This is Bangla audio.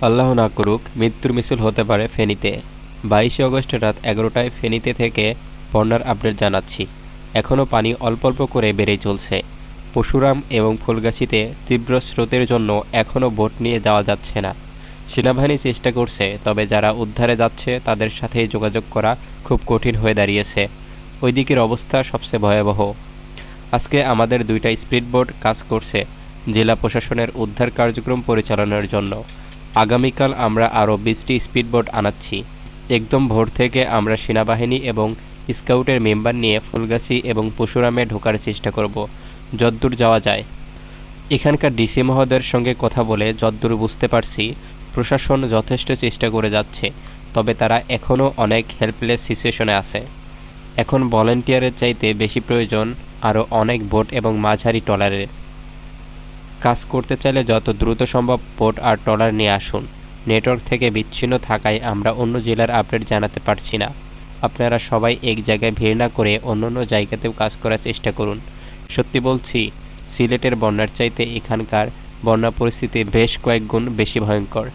আল্লাহ না করুক, মৃত্যুর মিছিল হতে পারে ফেনীতে। বাইশে আগস্ট রাত এগারোটায় ফেনীতে থেকে বন্যার আপডেট জানাচ্ছি। এখনও পানি অল্প অল্প করে বেড়েই চলছে। পশুরাম এবং ফুলগাছিতে তীব্র স্রোতের জন্য এখনও বোট নিয়ে যাওয়া যাচ্ছে না। সেনাবাহিনী চেষ্টা করছে, তবে যারা উদ্ধারে যাচ্ছে, তাদের সাথে যোগাযোগ করা খুব কঠিন হয়ে দাঁড়িয়েছে। ওই দিকের অবস্থা সবচেয়ে ভয়াবহ। আজকে আমাদের দুইটা স্পিড স্পিডবোট কাজ করছে, জেলা প্রশাসনের উদ্ধার কার্যক্রম পরিচালনার জন্য। আগামীকাল আমরা আরও বিশটি স্পিডবোট আনাচ্ছি। একদম ভোর থেকে আমরা সেনাবাহিনী এবং স্কাউটের মেম্বার নিয়ে ফুলগাছি এবং পশুরামে ঢোকার চেষ্টা করব, যদ্দূর যাওয়া যায়। এখানকার ডিসি মহোদয়ের সঙ্গে কথা বলে যদ্দূর বুঝতে পারছি প্রশাসন যথেষ্ট চেষ্টা করে যাচ্ছে, তবে তারা এখনও অনেক হেল্পলেস সিচুয়েশনে আছে। এখন ভলেন্টিয়ারের চাইতে বেশি প্রয়োজন আরও অনেক বোট এবং মাঝারি ট্রলারের। কাজ করতে চাইলে যত দ্রুত সম্ভব পোর্ট আর ট্রলার নিয়ে আসুন। নেটওয়ার্ক থেকে বিচ্ছিন্ন থাকায় আমরা অন্য জেলার আপডেট জানাতে পারছি না। আপনারা সবাই এক জায়গায় ভিড় না করে অন্য অন্য জায়গাতেও কাজ করার চেষ্টা করুন। সত্যি বলছি, সিলেটের বন্যার চাইতে এখানকার বন্যা পরিস্থিতি বেশ কয়েক গুণ বেশি ভয়ঙ্কর।